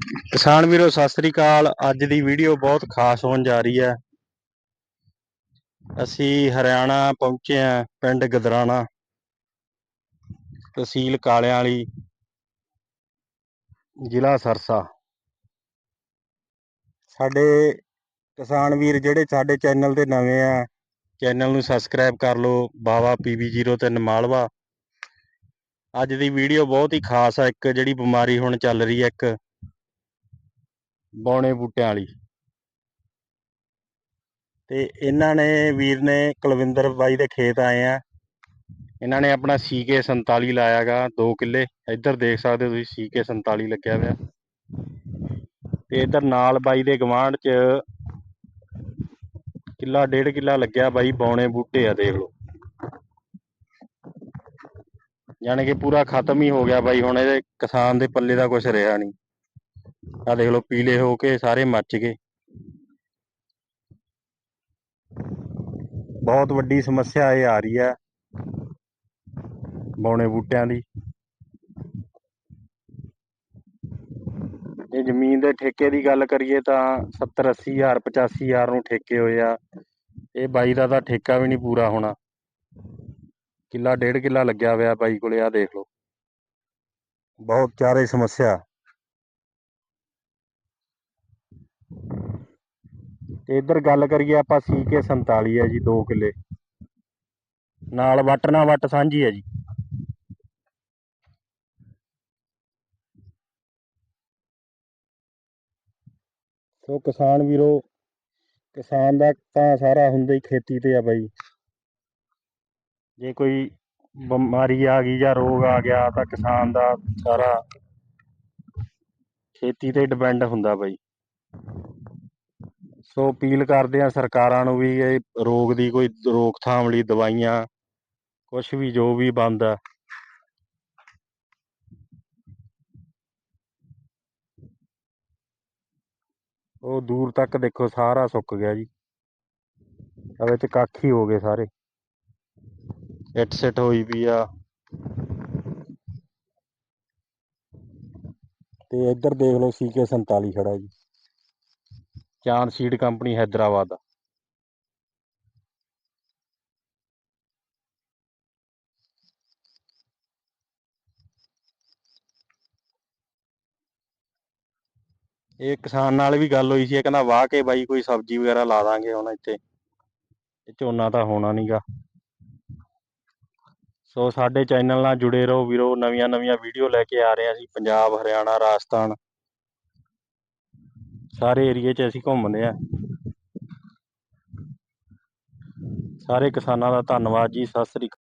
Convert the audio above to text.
ਕਿਸਾਨ ਵੀਰੋ, ਸਤਿ ਸ੍ਰੀ ਅਕਾਲ। ਅੱਜ ਦੀ ਵੀਡੀਓ ਬਹੁਤ ਖਾਸ ਹੋਣ ਜਾ ਰਹੀ ਹੈ। ਅਸੀਂ ਹਰਿਆਣਾ ਪਹੁੰਚੇ ਹਾਂ, ਪਿੰਡ ਗਦਰਾਣਾ, ਤਹਿਸੀਲ ਕਾਲਿਆਂ ਵਾਲੀ ਜ਼ਿਲ੍ਹਾ ਸਰਸਾ। ਸਾਡੇ ਕਿਸਾਨ ਵੀਰ ਜਿਹੜੇ ਸਾਡੇ ਚੈਨਲ ਤੇ ਨਵੇਂ ਆ, ਚੈਨਲ ਨੂੰ ਸਬਸਕ੍ਰਾਈਬ ਕਰ ਲਓ। ਬਾਵਾ PB03 ਮਾਲਵਾ ਅੱਜ ਦੀ ਵੀਡੀਓ ਬਹੁਤ ਹੀ ਖਾਸ ਆ। ਇੱਕ ਜਿਹੜੀ ਬਿਮਾਰੀ ਹੁਣ ਚੱਲ ਰਹੀ ਹੈ, ਇੱਕ ਬੌਣੇ ਬੂਟਿਆਂ ਵਾਲੀ। ਤੇ ਇਹਨਾਂ ਨੇ ਵੀਰ ਨੇ ਕੁਲਵਿੰਦਰ ਬਾਈ ਦੇ ਖੇਤ ਆਏ ਆ। ਇਹਨਾਂ ਨੇ ਆਪਣਾ ਸੀਕੇ 47 ਲਾਇਆਗਾ 2 ਕਿੱਲੇ। ਇੱਧਰ ਦੇਖ ਸਕਦੇ ਹੋ ਤੁਸੀਂ ਸੀਕੇ 47 ਲੱਗਿਆ ਹੋਇਆ। ਤੇ ਇੱਧਰ ਨਾਲ ਬਾਈ ਦੇ ਗਵਾਂਢ ਚ ਕਿੱਲਾ ਡੇਢ ਕਿੱਲਾ ਲੱਗਿਆ ਬਾਈ ਬੌਣੇ ਬੂਟੇ ਆ ਦੇਖ ਲਓ। ਯਾਨੀ ਕਿ ਪੂਰਾ ਖਤਮ ਹੀ ਹੋ ਗਿਆ ਬਾਈ ਹੁਣ ਇਹਦੇ ਕਿਸਾਨ ਦੇ ਪੱਲੇ ਦਾ ਕੁਝ ਰਿਹਾ ਨਹੀਂ। ਆ ਦੇਖ ਲਓ, ਪੀਲੇ ਹੋ ਕੇ ਸਾਰੇ ਮੱਚ ਗਏ। ਬਹੁਤ ਵੱਡੀ ਸਮੱਸਿਆ ਇਹ ਆ ਰਹੀ ਹੈ ਬੌਣੇ ਬੂਟਿਆਂ ਦੀ। ਇਹ ਜ਼ਮੀਨ ਦੇ ਠੇਕੇ ਦੀ ਗੱਲ ਕਰੀਏ ਤਾਂ 70 80 ਹਜ਼ਾਰ 85 ਹਜ਼ਾਰ ਨੂੰ ਠੇਕੇ ਹੋਏ ਆ। ਇਹ ਬਾਈ ਦਾ ਤਾਂ ਠੇਕਾ ਵੀ ਨਹੀਂ ਪੂਰਾ ਹੋਣਾ। ਕਿੱਲਾ, ਡੇਢ ਕਿੱਲਾ ਲੱਗਿਆ ਹੋਇਆ ਬਾਈ ਕੋਲੇ ਆ ਦੇਖ ਲਓ। ਬਹੁਤ ਚਾਰੇ ਸਮੱਸਿਆ। ਤੇ ਇੱਧਰ ਗੱਲ ਕਰੀਏ ਆਪਾਂ ਸੀਕੇ 47 ਹੈ ਜੀ 2 ਕਿੱਲੇ। ਨਾਲ ਵੱਟ ਨਾ ਵੱਟ ਸਾਂਝੀ ਹੈ ਜੀ। ਸੋ ਕਿਸਾਨ ਵੀਰੋ, ਕਿਸਾਨ ਦਾ ਤਾਂ ਸਾਰਾ ਹੁੰਦਾ ਹੀ ਖੇਤੀ ਤੇ ਆ ਬਾਈ। ਜੇ ਕੋਈ ਬਿਮਾਰੀ ਆ ਗਈ ਜਾਂ ਰੋਗ ਆ ਗਿਆ ਤਾਂ ਕਿਸਾਨ ਦਾ ਸਾਰਾ ਖੇਤੀ ਤੇ ਡਿਪੈਂਡ ਹੁੰਦਾ ਬਾਈ। ਸੋ ਅਪੀਲ ਕਰਦੇ ਆ ਸਰਕਾਰਾਂ ਨੂੰ ਵੀ ਇਹ ਰੋਗ ਦੀ ਕੋਈ ਰੋਕਥਾਮ ਲਈ ਦਵਾਈਆਂ ਕੁਝ ਵੀ ਜੋ ਵੀ ਬੰਦਾ ਉਹ ਦੂਰ ਤੱਕ ਦੇਖੋ ਸਾਰਾ ਸੁੱਕ ਗਿਆ ਜੀ। ਆ ਵਿੱਚ ਕੱਖ ਹੀ ਹੋ ਗਏ ਸਾਰੇ। ਇੱਟ ਸਿੱਟ ਹੋਈ ਵੀ ਆ। ਤੇ ਇੱਧਰ ਦੇਖ ਲਓ ਸੀਕੇ 47 ਖੜਾ ਜੀ। Chand seed company Hyderabad. ਇਹ ਕਿਸਾਨ ਨਾਲ ਵੀ ਗੱਲ ਹੋਈ ਸੀ, ਇਹ ਕਹਿੰਦਾ ਵਾਹ ਕੇ ਬਾਈ ਕੋਈ ਸਬਜ਼ੀ ਵਗੈਰਾ ਲਾ ਦਾਂਗੇ ਹੁਣ ਇੱਥੇ। ਇਹ ਝੋਨਾ ਤਾਂ ਹੋਣਾ ਨਹੀਂਗਾ ਸੋ ਸਾਡੇ ਚੈਨਲ ਨਾਲ ਜੁੜੇ ਰਹੋ ਵੀਰੋ ਨਵੀਆਂ ਨਵੀਆਂ ਵੀਡੀਓ ਲੈ ਕੇ ਆ ਰਹੇ ਹਾਂ ਅਸੀਂ, ਪੰਜਾਬ, ਹਰਿਆਣਾ, ਰਾਜਸਥਾਨ। ਸਾਰੇ ਏਰੀਏ 'ਚ ਅਸੀਂ ਘੁੰਮਦੇ ਆ ਸਾਰੇ ਕਿਸਾਨਾਂ ਦਾ ਧੰਨਵਾਦ ਜੀ ਸਤਿ ਸ੍ਰੀ ਅਕਾਲ।